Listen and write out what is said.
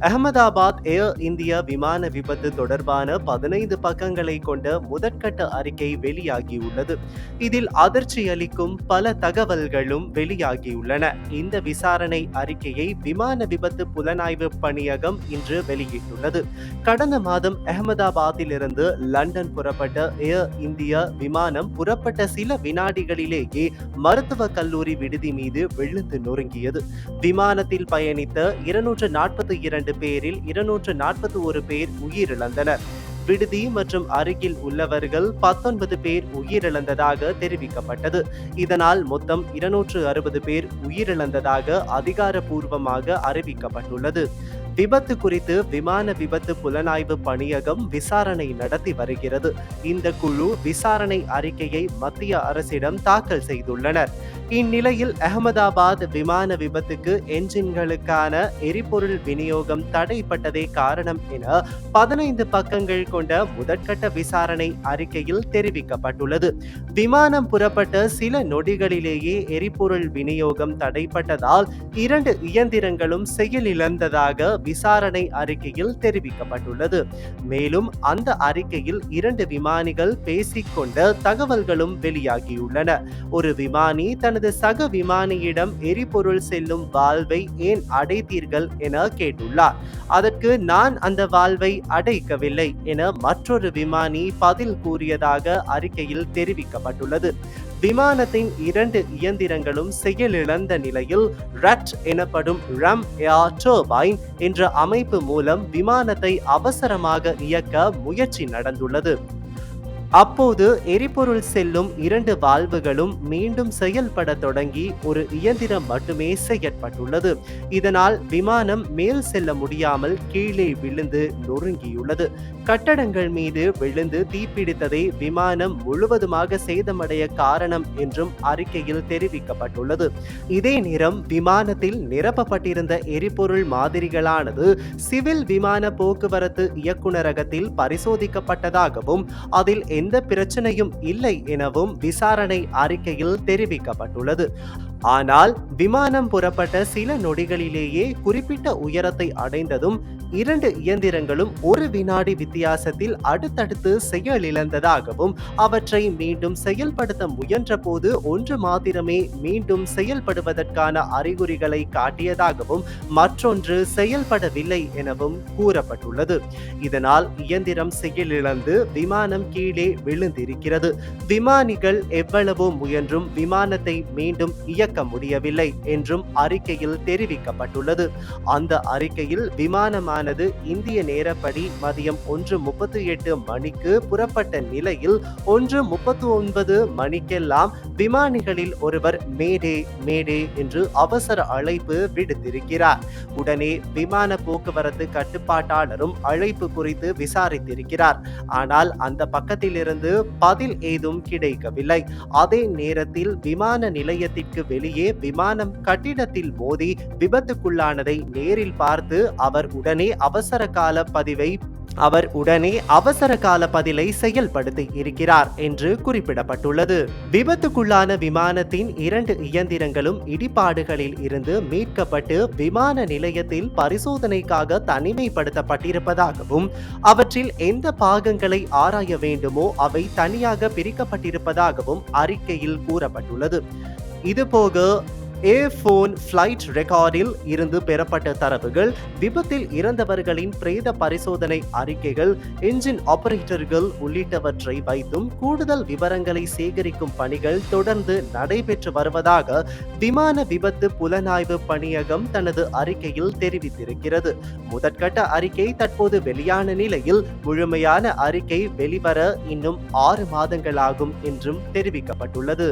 அகமதாபாத் ஏர் India விமான விபத்து தொடர்பான பதினைந்து பக்கங்களை கொண்ட முதற்கட்ட அறிக்கை வெளியாகியுள்ளது. இதில் அதிர்ச்சி அளிக்கும் பல தகவல்களும் வெளியாகியுள்ளன. இந்த விசாரணை அறிக்கையை விமான விபத்து புலனாய்வு பணியகம் இன்று வெளியிட்டுள்ளது. கடந்த மாதம் அகமதாபாத்திலிருந்து லண்டன் புறப்பட்ட ஏர் இந்தியா விமானம் புறப்பட்ட சில வினாடிகளிலேயே மருத்துவக் கல்லூரி விடுதி மீது விழுந்து நொறுங்கியது. விமானத்தில் பயணித்த இருநூற்று நாற்பத்தி இரண்டு பேரில் இருநூற்று நாற்பத்தி ஒரு பேர் உயிரிழந்தனர். விடுதி மற்றும் அருகில் உள்ளவர்கள் பத்தொன்பது பேர் உயிரிழந்ததாக தெரிவிக்கப்பட்டது. இதனால் மொத்தம் இருநூற்று அறுபது பேர் உயிரிழந்ததாக அதிகாரப்பூர்வமாக அறிவிக்கப்பட்டுள்ளது. விபத்து குறித்து விமான விபத்து புலனாய்வு பணியகம் விசாரணை நடத்தி வருகிறது. இந்த குழு விசாரணை அறிக்கையை மத்திய அரசிடம் தாக்கல் செய்துள்ளனர். இந்நிலையில் அகமதாபாத் விமான விபத்துக்கு என்ஜின்களுக்கான எரிபொருள் விநியோகம் தடைப்பட்டதே காரணம் என பதினைந்து பக்கங்கள் கொண்ட முதற்கட்ட விசாரணை அறிக்கையில் தெரிவிக்கப்பட்டுள்ளது. விமானம் புறப்பட்ட சில நொடிகளிலேயே எரிபொருள் விநியோகம் தடைப்பட்டதால் இரண்டு இயந்திரங்களும் செயலிழந்ததாக விசாரணை அறிக்கையில் தெரிவிக்கப்பட்டுள்ளது. மேலும் அந்த அறிக்கையில் இரண்டு விமானிகள் பேசிக்கொண்ட தகவல்களும் வெளியாகியுள்ளன. ஒரு விமானி தனது சக விமானியிடம் எரிபொருள் செல்லும் வால்வை ஏன் அடைத்தீர்கள் என கேட்டுள்ளார். அதற்கு நான் அந்த வால்வை அடைக்கவில்லை என மற்றொரு விமானி பதில் கூறியதாக அறிக்கையில் தெரிவிக்கப்பட்டுள்ளது. விமானத்தின் இரண்டு இயந்திரங்களும் செயலிழந்த நிலையில் ரட் எனப்படும் ரம் ஏர் டர்பைன் என்ற அமைப்பு மூலம் விமானத்தை அவசரமாக இயக்க முயற்சி நடந்துள்ளது. அப்போது எரிபொருள் செல்லும் இரண்டு வால்வுகளும் மீண்டும் செயல்பட தொடங்கி ஒரு இயந்திரம் மட்டுமே செயற்பட்டுள்ளது இதனால் விமானம் மேல் செல்ல முடியாமல் கீழே விழுந்து நொறுங்கியுள்ளது. கட்டடங்கள் மீது விழுந்து தீப்பிடித்ததே விமானம் முழுவதுமாக சேதமடைய காரணம் என்றும் அறிக்கையில் தெரிவிக்கப்பட்டுள்ளது. இதே நேரம் விமானத்தில் நிரப்பப்பட்டிருந்த எரிபொருள் மாதிரிகளானது சிவில் விமான போக்குவரத்து இயக்குநரகத்தில் பரிசோதிக்கப்பட்டதாகவும் அதில் எந்த பிரச்சனையும் இல்லை எனவும் விசாரணை அறிக்கையில் தெரிவிக்கப்பட்டுள்ளது. ஆனால் விமானம் புறப்பட்ட சில நொடிகளிலேயே குறிப்பிட்ட உயரத்தை அடைந்ததும் இரண்டு இயந்திரங்களும் ஒரு வினாடி வித்தியாசத்தில் அடுத்தடுத்து செயலிழந்ததாகவும் அவற்றை மீண்டும் செயல்படுத்த முயன்றபோது ஒன்று மாத்திரமே மீண்டும் செயல்படுவதற்கான அறிகுறிகளை காட்டியதாகவும் மற்றொன்று செயல்படவில்லை எனவும் கூறப்பட்டுள்ளது. இதனால் இயந்திரம் செயலிழந்து விமானம் கீழே விழுந்திருக்கிறது. விமானிகள் எவ்வளவோ முயன்றும் விமானத்தை மீண்டும் இயக்க முடியவில்லை என்றும் அறிக்கையில் தெரிவிக்கப்பட்டுள்ளது. அந்த அறிக்கையில் விமானமானது இந்திய நேரப்படி மதியம் ஒன்று முப்பத்தி எட்டு மணிக்கு புறப்பட்ட நிலையில் ஒன்று முப்பத்தி ஒன்பது மணிக்கெல்லாம் விமானிகளில் ஒருவர் மேடே மேடே என்று அவசர அழைப்பு விடுத்திருக்கிறார். உடனே விமான போக்குவரத்து கட்டுப்பாட்டாளரும் அழைப்பு குறித்து விசாரித்திருக்கிறார். ஆனால் அந்த பக்கத்திலிருந்து பதில் ஏதும் கிடைக்கவில்லை. அதே நேரத்தில் விமான நிலையத்திற்கு வெளியே விமானம் கட்டிடத்தில் மோதி விபத்துக்குள்ளானதை நேரில் பார்த்து அவர் உடனே அவசர கால பதிவை அவர் உடனே அவசர கால பதிலை செயல்படுத்தி இருக்கிறார் என்று குறிப்பிடப்பட்டுள்ளது. விபத்துக்குள்ளான விமானத்தின் இரண்டு இயந்திரங்களும் இடிபாடுகளில் இருந்து மீட்கப்பட்டு விமான நிலையத்தில் பரிசோதனைக்காக தனிமைப்படுத்தப்பட்டிருப்பதாகவும் அவற்றில் எந்த பாகங்களை ஆராய வேண்டுமோ அவை தனியாக பிரிக்கப்பட்டிருப்பதாகவும் அறிக்கையில் கூறப்பட்டுள்ளது. இதுபோக ஏ ஃபோன் ஃப்ளைட் ரெக்கார்டில் இருந்து பெறப்பட்ட தரவுகள் விபத்தில் இறந்தவர்களின் பிரேத பரிசோதனை அறிக்கைகள் என்ஜின் ஆபரேட்டர்கள் உள்ளிட்டவற்றை வைத்தும் கூடுதல் விவரங்களை சேகரிக்கும் பணிகள் தொடர்ந்து நடைபெற்று வருவதாக விமான விபத்து புலனாய்வு பணியகம் தனது அறிக்கையில் தெரிவித்திருக்கிறது. முதற்கட்ட அறிக்கை தற்போது வெளியான நிலையில் முழுமையான அறிக்கை வெளிவர இன்னும் ஆறு மாதங்களாகும் என்றும் தெரிவிக்கப்பட்டுள்ளது.